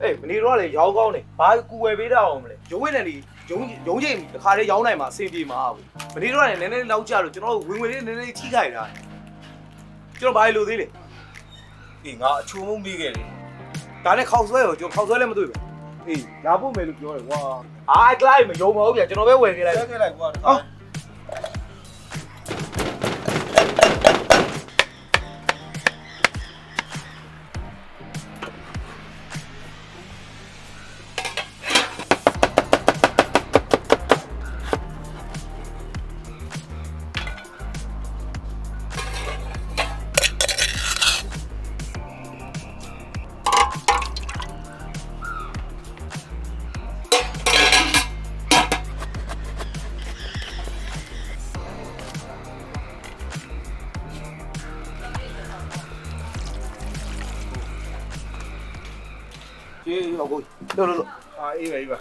ကွာကိုကြီးကိုကြီးကိုကြီးဟေးအေးမနေတော့လေရောင်းကောင်းနေဘာကူဝယ်ပေးတာအောင်မလဲရုံးဝင်တယ်လေရုံးရုံးချိန်တခါလေးရောင်းနိုင်မှာအဆင်ပြေမှာဘူးမနေတော့လေနည်းနည်းလောက်ကြလို့ကျွန်တော်တို့ဝင်ဝင်လေးနည်းနည်းထိခိုက်တာကျွန်တော်ဘာလို့သေးလဲဒီငါအချိုးမမိခဲ့တယ်ဒါနဲ့ခေါက်ဆွဲရောကျွန်တော်ခေါက်ဆွဲလည်းမတွေ့ဘူးအေးလာဖို့မယ်လို့ပြောတယ်ကွာအာကလိုက်မယုံပါဘူးဗျကျွန်တော်ပဲဝယ်ပေးလိုက်ဆက်ခဲ့လိုက်ကွာ အော်ကျေးရောကိုလို့လို့အာအေးပဲအေးပါ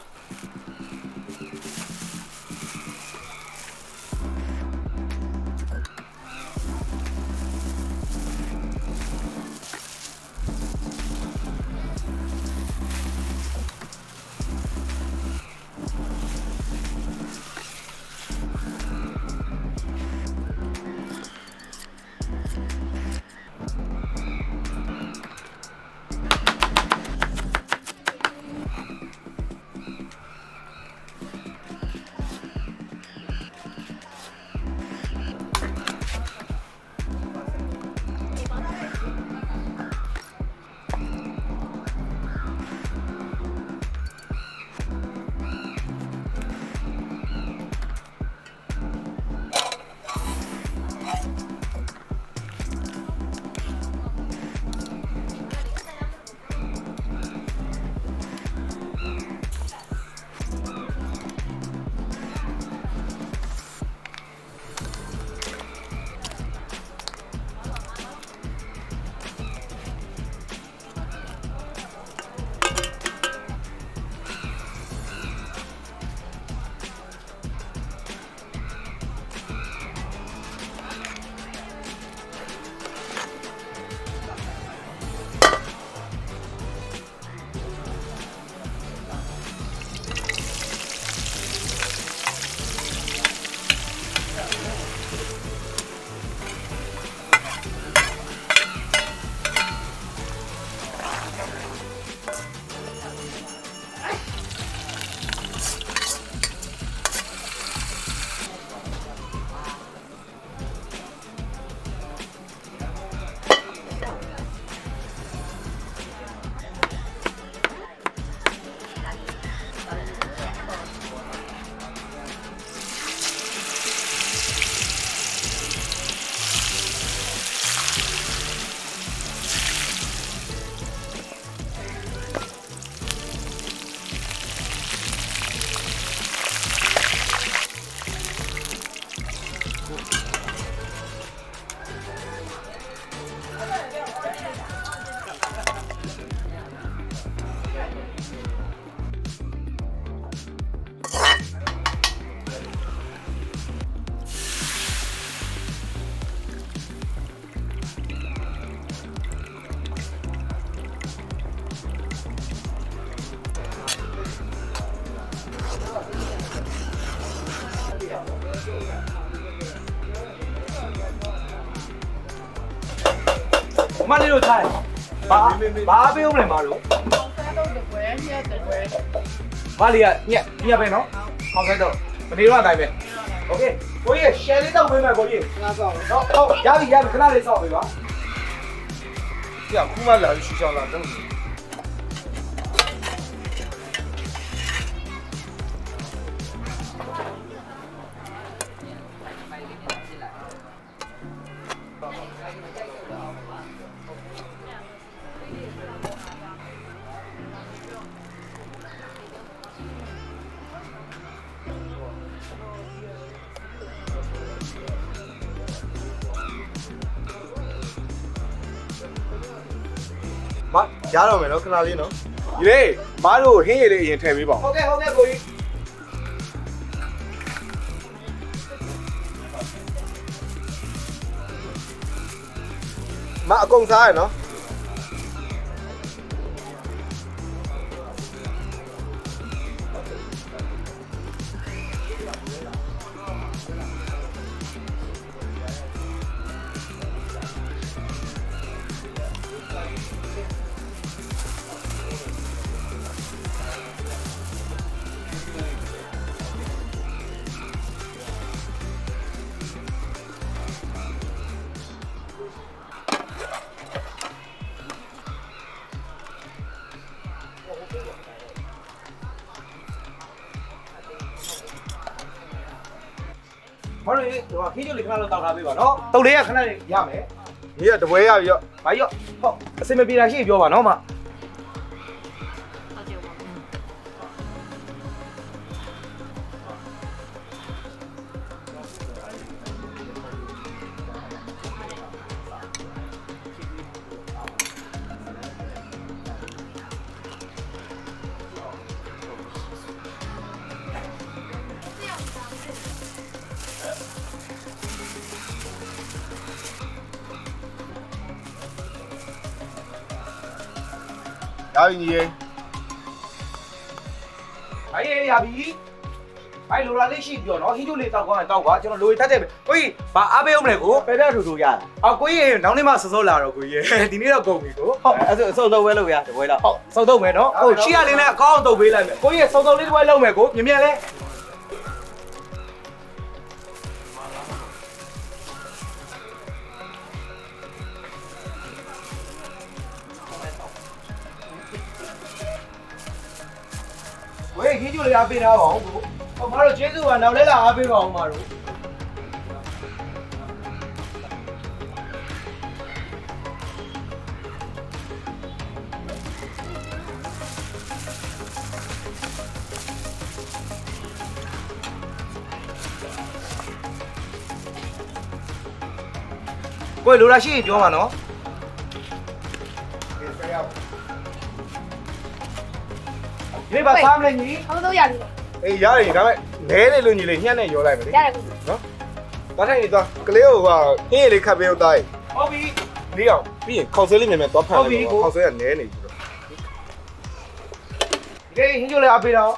မလေးတို့ထားတယ်ဘာဘာပေးဦးမလဲမတို့ စားတော့တကွဲညက်တကွဲ မလေးကညက်ညက်ပဲနော်ခေါက်ဆိုင်တော့မနေတော့အတိုင်းပဲโอเคကိုကြီး share လေးတော့ဝင်မယ်ကိုကြီး ငါကောက် တော့ဟုတ်ရပြီရပြီခဏလေးစောင့်ပေးပါ ပြခုမှလာရှူချောင်းလာတော့ ရတော့မယ်နော်ခဏလေးနော်ဒီလေမတို့ဟင်းရည်လေးအရင်ထည့်ပေးပါဦးဟုတ်ကဲ့ဟုတ်ကဲ့ကိုကြီးမအကုန်စားရနော် တို့ဒီဟိုခင်းကျုပ်လေးခဏလောက်တောက်ထားပေးပါနော်တုတ်လေးကခဏလေးရမယ်ညီကတပွဲရပြီရောဘာရော့ဟုတ်အစင်မပြေတာရှိရင်ပြောပါနော်မ ရပြီညီရေဘာရေးရပြီဘာလိုလာလေးရှိပြောနော်ခင်းကျုပ်လေးတောက်ကွာတောက်ကွာကျွန်တော်လိုရတတ်တယ်ကိုကြီးဘာအားပေးအောင်မလဲကိုပဲတဲ့ထူထူရတာအော်ကိုကြီးနောက်နေ့မှစောစောလာတော့ကိုကြီးဒီနေ့တော့ကုန်ပြီကိုဟုတ်အဲ့ဒါအစုံတော့ဝဲလို့ရတပွဲတော့ဟုတ်စောတော့မယ်နော်ဟုတ်ရှိရလေးနဲ့အကောင်းတုတ်ပေးလိုက်မယ်ကိုကြီးစောစောလေးတစ်ပွဲလုံးမယ်ကိုမြင်မြန်လဲ ခင်းကျူလေးအားပေးထားပါဦးကိုဟောမတို့ကျေးဇူးပါနောက်လဲလာအားပေးပါဦးမတို့ကိုယ်လိုလားရှိရင်ပြောပါနော် ပါစားမလဲညီဟုတ်တော့ရတယ်အေးရတယ်ဒါပေမဲ့နဲနေလို့ညီလေးညှက်နဲ့ရောလိုက်မယ်လေရတယ်ကိုသွားထိုင်နေသွားကလေးကိုကဟင်းရလေးခတ်ပေးတော့တိုင်းဟုတ်ပြီလေးအောင်ပြီးရင်ခေါက်ဆွဲလေးမြန်မြန်သွားဖတ်လိုက်ခေါက်ဆွဲကနဲနေပြီတော့ဒီဟင်းကျိုးလေးအပေးတော့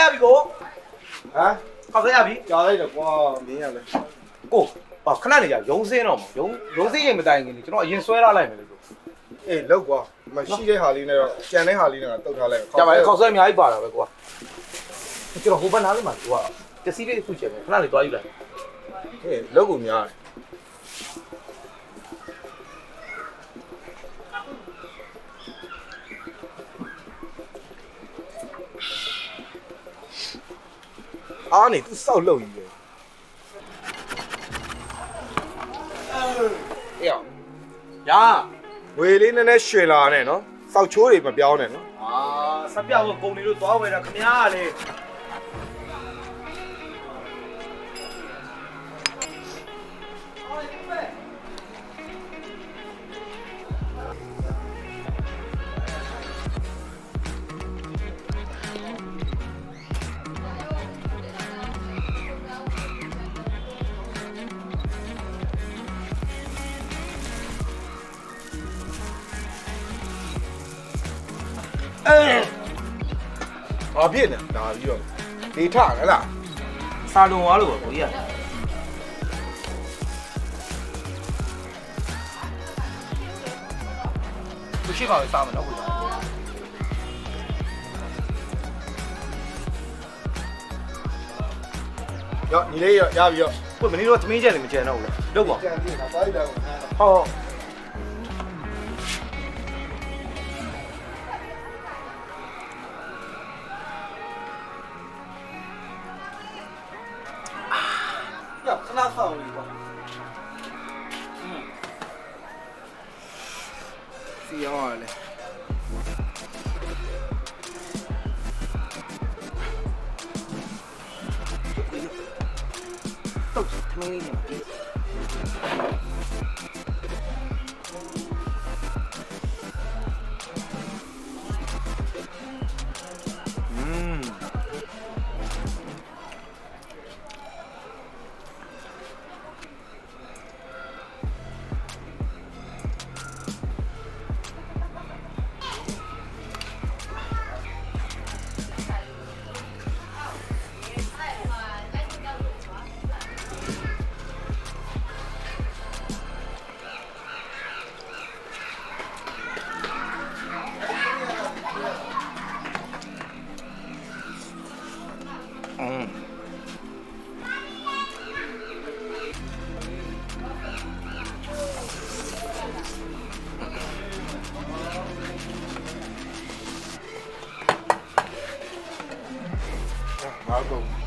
ရပြီကိုဟမ်ခေါက်စားရပြီကြားလိုက်တော့ကွာမင်းရလဲကိုအော်ခဏနေကြရုံးစင်းတော့မရုံးရုံးစင်းရင်မတိုင်ခင်ကျွန်တော်အရင်ဆွဲထားလိုက်မယ်လို့အေးလောက်ကွာမရှိတဲ့ဟာလေးနဲ့တော့ကြံတဲ့ဟာလေးနဲ့တော့တုတ်ထားလိုက်ကြာပါလေခေါက်ဆွဲအများကြီးပါတာပဲကွာကျွန်တော်ဟိုဘက်နားလေးမှာကွာတစီလေးတစ်ခုချင်တယ်ခဏလေးတွားယူလိုက်အေးလောက်ကိုများတယ် အားနေသူစောက်လို့ကြီးပဲအေးအောင်ညာဝေလေးနည်းနည်းရွှေလာနဲ့နော်စောက်ချိုးတွေမပြောင်းနဲ့နော်အာစက်ပြောက်ကိုကုန်နေလို့သွားဝယ်တာခမများကလေ ဘာဖြစ်နေဒါပြီးတော့ဒေထဟဲ့လားစာလုံသွားလို့ကိုကြီးကသူရှိပါပဲစားမယ်နော်ကိုကြီးရောညီလေးရရပြီရောကိုမင်းတို့သမင်းချက်နေမကျန်တော့ဘူးလေလုတ်ပါကြံပြီဒါပါလိုက်တာကိုဟော တော့သမင်းလေးနေပြီอื ဘာ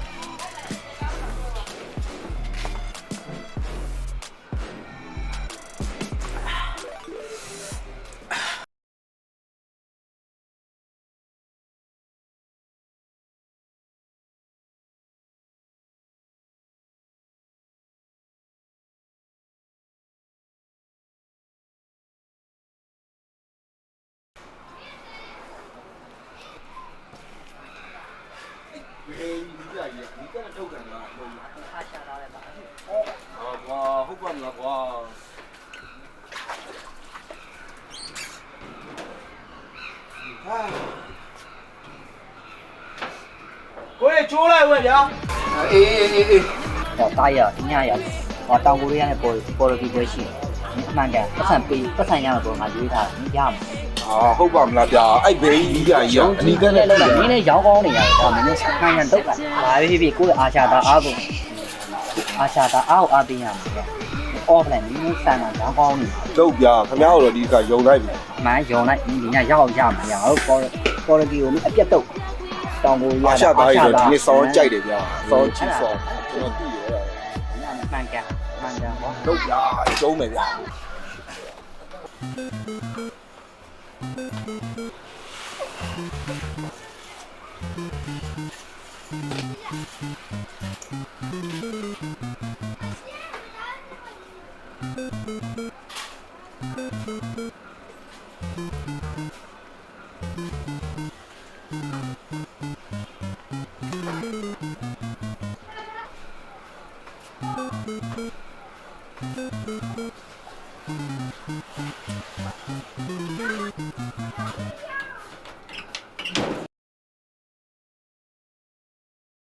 ကိုယ်ချိုးလိုက်ဝဲဗျာအေးအေးအေးအေးတော့တားရညရဟောတောင်ကိုရီးယားနဲ့ပေါ်ပေါ်ရကီပွဲရှိတယ်အမှန်ကန်ပတ်စံပေးပတ်စံရမှာတော့ငါရွေးထားတယ်ရမှာအာဟုတ်ပါမလားဗျာအဲ့ဘေးကြီးကြီးကြီးအနီးကလည်းနဲ့လောက်တာနင်းနဲ့ရောင်းကောင်းနေရတယ်ကွာမင်းနဲ့ခံရတော့တာဘာဖြစ်ဖြစ်ကိုယ့်အာချာတာအားကိုအာချာတာအားကိုအားပေးရမှာကွာအော်ဖလိုင်းနင်းဆန်တာရောင်းကောင်းနေတော့ဗျာခင်ဗျားတို့ဒီကယုံလိုက်ပြီအမှန်ယုံလိုက်ဒီညရောက်ရမှာရအောင်ပေါ်ပေါ်ရကီကိုအပြတ်တော့ တောင်ကိုရီးအာယားရှသားကြီးတော့ဒီနေ့စောင်းကြိုက်တယ်ဗျာစောင်းချီစောင်းကျွန်တော်သိရတာမှန်ကန်မှန်ကန်ကွာတော့ဗျာကျုံးမယ်ဗျာ